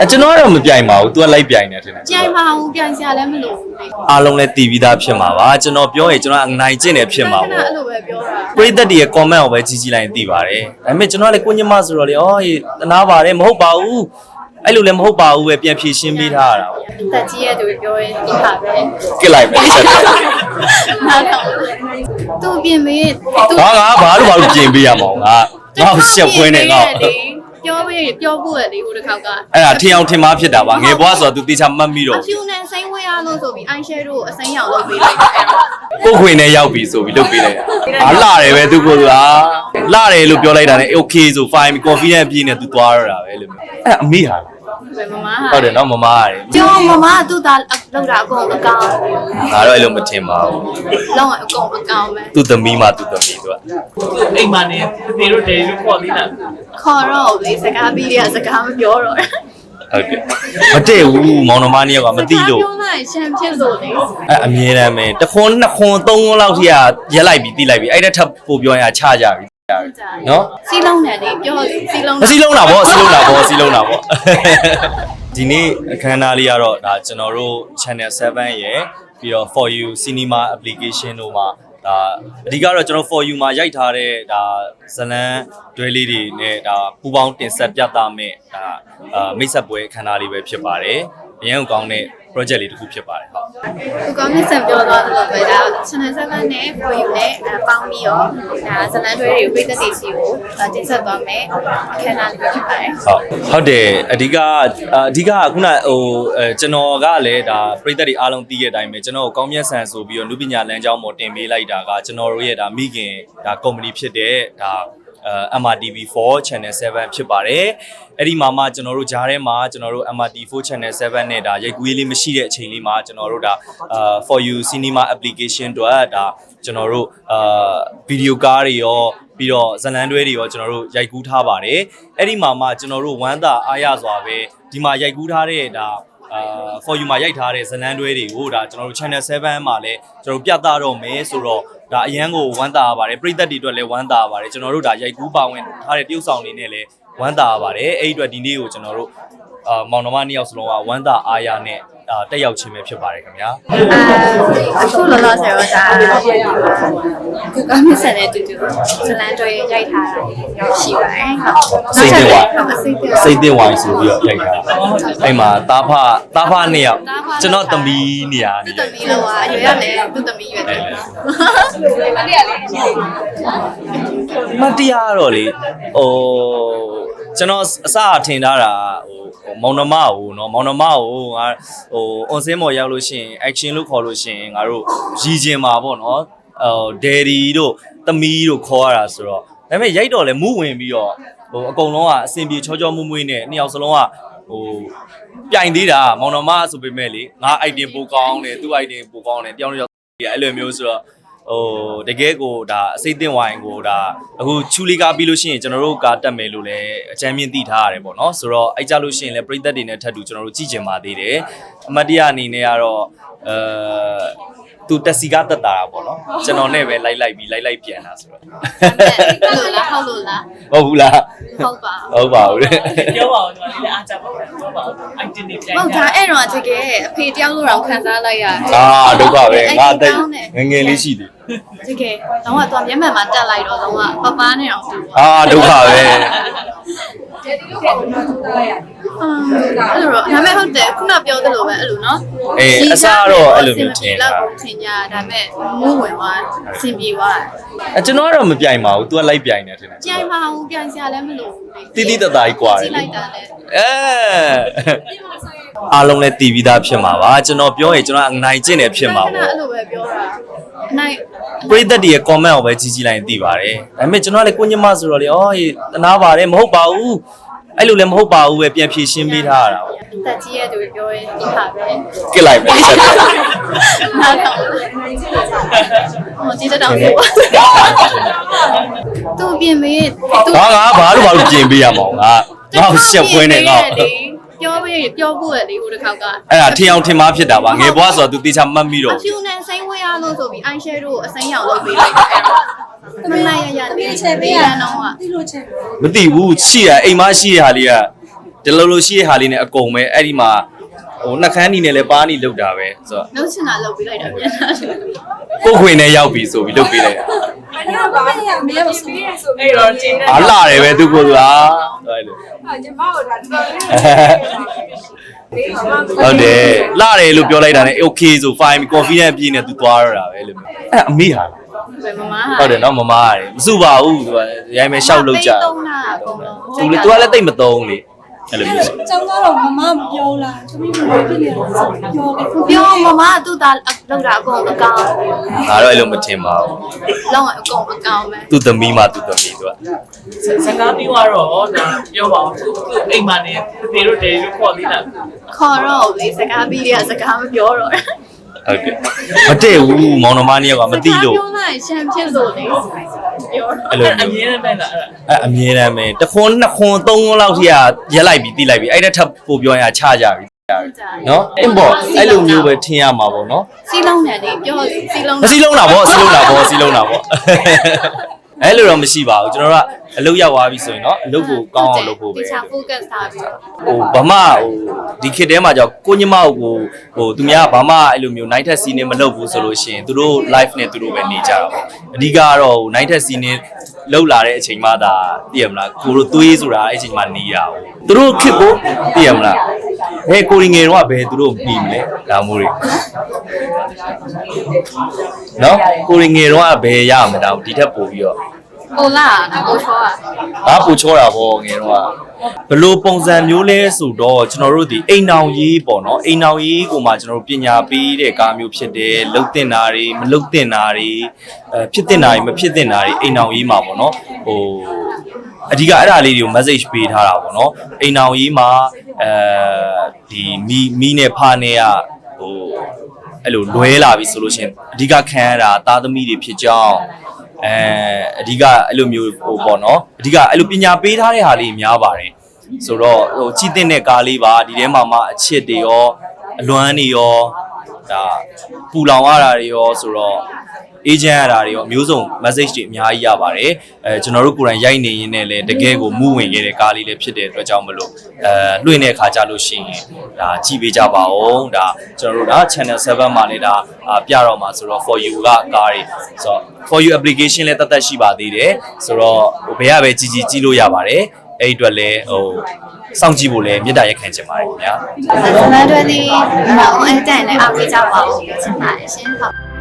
အဲကျွန်တော်ကတော့မပြိုင်ပါဘူး तू ကလိုက်ပြိုင်နေတယ်ထင်တယ်ကြိုင်မအောင်ပြန်စရာလည်းမလိုဘူးလေအားလုံးလည်းတည်ပြီးသားဖြစ်မှာပါကျွန်တော်ပြောရင်ကျွန်တော်အနိုင်ကျင့်တယ်ဖြစ်မှာခဏပေါ့အဲ့လိုပဲပြောတာပရိသတ်တွေရဲ့ comment ကိုပဲကြီးကြီးလိုက်ရင်သိပါတယ်ဒါပေမဲ့ကျွန်တော်ကလည်းကိုညမဆိုတော့လေအော်ရေတနာပါတယ်မဟုတ်ပါဘူးအဲ့လိုလည်းမဟုတ်ပါဘူးပဲပြန်ဖြေရှင်းပေးထားရတာပေါ့တက်ကြီးရဲ့သူပြောရင်ဒီဟာပဲကစ်လိုက်မယ်ဆက်တယ်နားတော့သူပြင်မေးသူငါငါဘာလို့ဘာလို့ပြင်ပေးရမအောင်ငါငါ့ကိုရှက်ပွဲနေငါ့ကို ပြောပေးပြောဖို့ရလေဟိုတစ်ခေါက်ကအဲ့ဒါထင်အောင်ထင်မှားဖြစ်တာပါငယ်ဘွားဆိုတော့ तू တေချာမှတ်မိတော့အဖြူနဲ့စိမ့်ဝဲရလို့ဆိုပြီးအိုင်ရှဲတို့အစိမ်းရောင်လုပ်ပေးလိုက်တယ်အဲ့တော့ကိုယ်ခွေနဲ့ရောက်ပြီဆိုပြီးလုပ်ပေးလိုက်တာအာလာတယ်ပဲသူကိုယ်ကလာတယ်လို့ပြောလိုက်တာနဲ့ okay ဆို fine confident ပြည့်နေ तू သွားရတာပဲလို့အဲ့အမေဟာဘယ်မမဟုတ်တယ်နော်မမရတယ်ကျောင်းမမကသူ့သားလောက်တာအကုန်အကောင်ငါတော့အဲ့လိုမထင်ပါဘူးလောက်အကုန်အကောင်ပဲသူ့သမီးမှသူ့သမီးသူကအိမ်မှာနေတေတို့ဒေတို့ခေါ်သေးလား ခေါ်တော့လေစကားပြီးရစကားမပြောတော့ဟုတ်တယ်မတည့်ဘူးမောင်နှမနှစ်ယောက်ကမသိလို့ပြောလိုက်ရှမ်းဖြစ်လို့လေအဲ့အမြဲတမ်းပဲတစ်ခွန်းနှစ်ခွန်းသုံးခွန်းလောက်ထိကရက်လိုက်ပြီးတိလိုက်ပြီးအဲ့တဲ့ထပ်ပို့ပြောရင်ချကြပြီနော်စီးလုံးနဲ့လေပြောစီးလုံးမစီလုံးတာဗောစီလုံးတာဗောစီလုံးတာဗောဒီနေ့အခမ်းအနားလေးကတော့ဒါကျွန်တော်တို့ channel 7ရဲ့ပြီးတော့ for you cinema application တို့မှာ ဒါအဓိကတော့ကျွန်တော် for you မှာရိုက်ထားတဲ့ဒါဇလန်းတွဲလေးတွေနဲ့ဒါပူပေါင်းတင်ဆက်ပြသမဲ့ဒါအာမိတ်ဆက်ပွဲအခမ်းအနားလေးပဲဖြစ်ပါတယ် အရင်ကကောင်းတဲ့ project လေးတစ်ခုဖြစ်ပါတယ်ဟုတ်သူကောင်းတဲ့ဆန်ပြောသွားတယ်လို့ပဲဒါ channel 7နဲ့ for you နဲ့ပေါင်းပြီးတော့ဒါဇလန်တွဲတွေကိုပြည်သက်တွေစီကိုတင်ဆက်သွားမယ်အခမ်းအနားလေးဖြစ်ပါတယ်ဟုတ်ဟုတ်တယ်အဓိကအအဓိကကခုနဟိုအဲကျွန်တော်ကလည်းဒါပြည်သက်တွေအားလုံးသိတဲ့အတိုင်းပဲကျွန်တော်ကိုကောင်းမြတ်ဆန်ဆိုပြီးတော့နုပညာလမ်းကြောင်းပေါ်တင်ပေးလိုက်တာကကျွန်တော်တို့ရဲ့ဒါမိခင်ဒါကုမ္ပဏီဖြစ်တဲ့ဒါအဲ MRTV4 channel 7ဖြစ်ပါတယ်အဲ့ဒီမှာမှကျွန်တော်တို့ဂျားထဲမှာကျွန်တော်တို့ MRT4 channel 7နဲ့ဒါရိုက်ကူးရေးလေးမရှိတဲ့အချိန်လေးမှာကျွန်တော်တို့ဒါအာ for you cinema application တို့ဒါကျွန်တော်တို့အာဗီဒီယိုကားတွေရောပြီးတော့ဇလန်တွဲတွေရောကျွန်တော်တို့ရိုက်ကူးထားပါတယ်အဲ့ဒီမှာမှကျွန်တော်တို့ဝမ်းသာအားရစွာပဲဒီမှာရိုက်ကူးထားတဲ့ဒါအာ for you မှာရိုက်ထားတဲ့ဇလန်တွဲတွေကိုဒါကျွန်တော်တို့ channel 7မှာလည်းကျွန်တော်တို့ပြသတော့မယ်ဆိုတော့ ဒါအရန်ကိုဝမ်းသာရပါတယ်ပရိသတ်တွေအတွက်လည်းဝမ်းသာရပါတယ်ကျွန်တော်တို့ဒါရိုက်ကူးပါဝင်ထားတဲ့တရုပ်ဆောင်တွေနဲ့လည်းဝမ်းသာရပါတယ်အဲ့ဒီအတွက်ဒီနေ့ကိုကျွန်တော်တို့ အာမောင်နှမနှစ်ယောက်စလုံးကဝမ်းသာအားရနဲ့အာတက်ရောက်ခြင်းပဲဖြစ်ပါတယ်ခင်ဗျာအခုလောလောဆယ်တော့ဒါကုကမဆက်တဲ့တူတူဇလန်တွဲရိုက်ထားတာရောက်ရှိပါတယ်ဟုတ်စိတ်တင်ဝိုင်းဟုတ်စိတ်တင်စိတ်တင်ဝိုင်းဆိုပြီးတော့ရိုက်တာအဲ့မှာတာဖတာဖနှစ်ယောက်ကျွန်တော်သမီးနေရာသူနေ့သမီးလောကအရွယ်ရလည်းသူ့သမီးရွယ်တယ်မလေးရလေမတရားတော့လေဟိုကျွန်တော်အစအထင်ထားတာဟို မောင်နှမကိုနော်မောင်နှမကိုငါဟိုအွန်စင်းပေါ်ရောက်လို့ရှိရင် action လို့ခေါ်လို့ရှိရင်ငါတို့ရည်ကျင်မှာပေါ့နော်ဟိုဒယ်ဒီတို့တမီးတို့ခေါ်ရတာဆိုတော့ဒါပေမဲ့ရိုက်တော့လဲမူးဝင်ပြီးတော့ဟိုအကုန်လုံးကအစင်ပြေချောချောမွေ့မွေ့နဲ့နှစ်ယောက်စလုံးကဟိုပြိုင်သေးတာမောင်နှမဆိုပေမဲ့လေငါ item ပိုကောင်းတယ်သူ့ item ပိုကောင်းတယ်တယောက်တစ်ယောက်ဒီအဲ့လိုမျိုးဆိုတော့ ဟိုတကယ်ကိုဒါအစိတ်တင်ဝိုင်းကိုဒါအခုချူလီကားပြီးလို့ရှိရင်ကျွန်တော်တို့ကားတက်မယ်လို့လည်းအကြမ်းမြင့်သိထားရတယ်ပေါ့နော်ဆိုတော့အဲ့ကြလို့ရှိရင်လည်းပြည်သက်တွေနဲ့ထပ်တူကျွန်တော်တို့ကြည့်ကျင်ပါသေးတယ်အမတ်တရအနေနဲ့ကတော့အဲသူတက်စီကားတက်တာပေါ့နော်ကျွန်တော်နဲ့ပဲလိုက်လိုက်ပြီးလိုက်လိုက်ပြန်တာဆိုတော့အဲ့လိုလားဟုတ်လို့လားဟုတ်ဘူးလားဟုတ်ပါဟုတ်ပါဘူးလေပြောပါဦးဒီမှာလည်းအားကြပါဦးပြောပါဦး item တွေပြန်ဟုတ်ဒါအဲ့တော့တကယ်အဖေတယောက်လို့တော့ခံစားလိုက်ရတယ်အာဒုက္ခပဲငါအသက်ငယ်ငယ်လေးရှိတယ်တကယ်တော့ကသူမျက်မှန်မှာတက်လိုက်တော့တော့ကပပားနဲ့အောင်တူအာဒုက္ခပဲ ကိုကျွန်တော်ထုတ်လိုက်ရတယ်အဲ့လိုတော့ဒါပေမဲ့ဟုတ်တယ်ခုနပြောသလိုပဲအဲ့လိုနော်အေးအစားတော့အဲ့လိုမျိုးထင်တာထင်ကြဒါပေမဲ့မူးဝင်သွားအဆင်ပြေသွားအကျွန်တော်ကတော့မပြိုင်ပါဘူး तू ကလိုက်ပြိုင်တယ်ထင်တယ်ပြိုင်ပါဘူးပြိုင်စရာလည်းမလိုဘူးတိတိတသားကြီးကွာတယ်ကြီးလိုက်တာလည်းအဲအားလုံးလည်းတည်ပြီးသားဖြစ်မှာပါကျွန်တော်ပြောရင်ကျွန်တော်အနိုင်ကျင့်တယ်ဖြစ်မှာပေါ့အဲ့လိုပဲပြောတာအနိုင်ပရိသတ်တွေရဲ့ comment ကိုပဲကြီးကြီးလိုက်ရင်သိပါတယ်ဒါပေမဲ့ကျွန်တော်ကလည်းကိုညမဆိုတော့လေအော်တနာပါတယ်မဟုတ်ပါဘူး အဲ့လိုလည်းမဟုတ်ပါဘူးပဲပြန်ဖြေရှင်းပေးထားရတာပေါ့တက်ကြီးရဲ့သူပြောရင်ဒီဟာပဲကစ်လိုက်မယ်ဆက်တယ်နားတော့ဟိုကြည့်တဲ့တော့ဆိုသူပြင်မေးသူငါငါဘာလို့ဘာလို့ပြင်ပေးရမအောင်ငါငါ့ကိုရှက်ပွဲနေငါ့ကို ပြောပေးပြောဖို့ရလေဟိုတစ်ခေါက်ကအဲ့ဒါထင်အောင်ထင်မှားဖြစ်တာပါငယ်ဘွားဆိုတော့ तू တေချာမှတ်မိတော့ အဖြူနဲ့စိမ့်ဝဲရလို့ဆိုပြီးအိုင်ရှဲတို့အစိမ်းရောင်လုပ်ပေးလိုက်တယ်အဲ့တော့မလိုက်ရရလေးချဲပေးရတော့ကမသိဘူးရှိရအိမ်မရှိရဟာလေးကဒီလိုလိုရှိတဲ့ဟာလေးနဲ့အကုန်ပဲအဲ့ဒီမှာ ဟိုနှက်ခမ်းနီနဲ့လည်းပါနီလောက်တာပဲဆိုတော့နှုတ်ချင်တာလုပ်ပြီးလိုက်တာပြန်လာတယ်ကိုယ်ခွေနဲ့ရောက်ပြီဆိုပြီးလုပ်ပေးလိုက်တာအဲ့တော့ဘာမှမရမဆိုးဆိုအဲ့တော့ကျင်းတဲ့အားလာတယ်ပဲသူကိုယ်ကအဲ့လိုအာညီမတို့ဒါတော်တော်လေးလေးမမဟုတ်တယ်လာတယ်လို့ပြောလိုက်တာနဲ့ okay ဆို fine confident ပြည့်နေသူသွားရတာပဲအဲ့လိုမျိုးအဲ့အမေဟာဘယ်မမဟုတ်တယ်နော်မမရတယ်မစုပါဘူးသူကရိုင်းမဲရှောက်လို့ကြသုံးတာအကုန်လုံးသူလေသူကလည်းတိတ်မသုံးလေ အဲ့လိုမျိုးဆိုကျောင်းသားတော့မမမပြောလားသမီးမပြောဖြစ်နေတာပြောလေပြောမမကသူ့သားလောက်တာအကုန်အကောင်ငါတော့အဲ့လိုမထင်ပါဘူးလောက်အကုန်အကောင်ပဲသူ့သမီးမှသူ့သမီးသူကစကားပြီးတော့ဒါပြောပါဦးသူအိမ်မှာနေဖေတို့တယ်လို့ခေါ်သေးတာခေါ်တော့လေစကားပြီးရစကားမပြောတော့ဟုတ်ကဲ့မတည့်ဘူးမောင်နှမနှစ်ယောက်ကမသိလို့ပြောလိုက်ရှမ်းဖြစ်လို့လေ ပြောတော့အဲ့လိုအမျိုးမြင်နဲ့ပဲလားအဲ့အဲ့အမြဲတမ်းပဲတစ်ခွန်းနှစ်ခွန်းသုံးခွန်းလောက်ထိကရက်လိုက်ပြီးတိလိုက်ပြီးအဲ့ဒါထပ်ပို့ပြောရင်ချကြပြီနော်အင်းပေါ့အဲ့လိုမျိုးပဲထင်ရမှာပေါ့နော်စီးလုံးနဲ့လေပြောစီးလုံးမစီလုံးတာပေါ့စီလုံးတာပေါ့စီလုံးတာပေါ့ အဲ့လိုတော့မရှိပါဘူးကျွန်တော်တို့ကအလုပ်ရောက်သွားပြီဆိုရင်နော်အလုပ်ကိုကောင်းအောင်လုပ်ဖို့ပဲတခြား focus ထားပြီးတော့ဟိုဘာမှဟိုဒီခေတ်ထဲမှာကြောင့်ကိုညမကိုဟိုသူများကဘာမှအဲ့လိုမျိုး night scene နဲ့မလုပ်ဘူးဆိုလို့ရှိရင်သူတို့ live နဲ့သူတို့ပဲနေကြတာပေါ့အဓိကကတော့ဟို night scene နဲ့ လောက်လာတဲ့အချိန်မှဒါသိရမလားကိုတို့သွေးဆိုတာအဲ့အချိန်မှနေရအောင်သူတို့ခေတ်ကိုသိရမလားဘယ်ကိုရီငယ်တော့ကဘယ်သူတို့ပြီးမလဲဒါမျိုးတွေနော်ကိုရီငယ်တော့ကဘယ်ရမှာဒါဒီထက်ပိုပြီးတော့ ကိုလာကိုချောอ่ะငါပူချောတာပေါ့ငယ်တော့ဘလို့ပုံစံမျိုးလဲဆိုတော့ကျွန်တော်တို့ဒီအိမ်နောင်ရေးပေါ့နော်အိမ်နောင်ရေးကိုမှကျွန်တော်တို့ပညာပေးတဲ့ကားမျိုးဖြစ်တယ်လှုပ်တင်တာတွေမလှုပ်တင်တာတွေအဲဖြစ်တင်တာတွေမဖြစ်တင်တာတွေအိမ်နောင်ရေးမှာပေါ့နော်ဟိုအဓိကအဲ့ဒါလေးတွေကို message ပေးထားတာပေါ့နော်အိမ်နောင်ရေးမှာအဲဒီမိမိနဲ့ဖားနဲ့ကဟိုအဲ့လိုလွဲလာပြီဆိုလို့ရှိရင်အဓိကခံရတာသားသမီးတွေဖြစ်ကြောင်း အဲအဓိကအဲ့လိုမျိုးဟိုပေါ့နော်အဓိကအဲ့လိုပညာပေးထားတဲ့ဟာလေးများပါတယ်ဆိုတော့ဟိုကြည်တင်တဲ့ကားလေးပါဒီထဲမှာမှအချစ်တွေရောအလွမ်းတွေရောဒါပူလောင်ရတာတွေရောဆိုတော့ အေဂျင့်ရတာတွေရောအမျိုးစုံ message တွေအများကြီးရပါတယ်အဲကျွန်တော်တို့ကိုယ်တိုင်ရိုက်နေရင်းနဲ့လည်းတကယ်ကိုမူဝင်ခဲ့တဲ့ကားလေးလည်းဖြစ်တဲ့အတွက်ကြောင့်မလို့အဲလွှင့်တဲ့အခါကြလို့ရှိရင်ဒါကြည့်ပေးကြပါဦးဒါကျွန်တော်တို့ဒါ channel 7မှာလည်းဒါအာပြတော့မှာဆိုတော့ for you ကကားတွေဆိုတော့ for you application လည်းတတ်တတ်ရှိပါသေးတယ်ဆိုတော့ဟိုဘယ်ရပဲကြည်ကြည်ကြည့်လို့ရပါတယ်အဲ့ဒီအတွက်လည်းဟိုစောင့်ကြည့်ဖို့လည်းမေတ္တာရက်ခံချင်ပါတယ်ခင်ဗျာဇမန်တွေဒီမောင်အဲ့တိုင်နဲ့အားပေးကြပါဦးပြောချင်ပါတယ်ရှင်ဟုတ်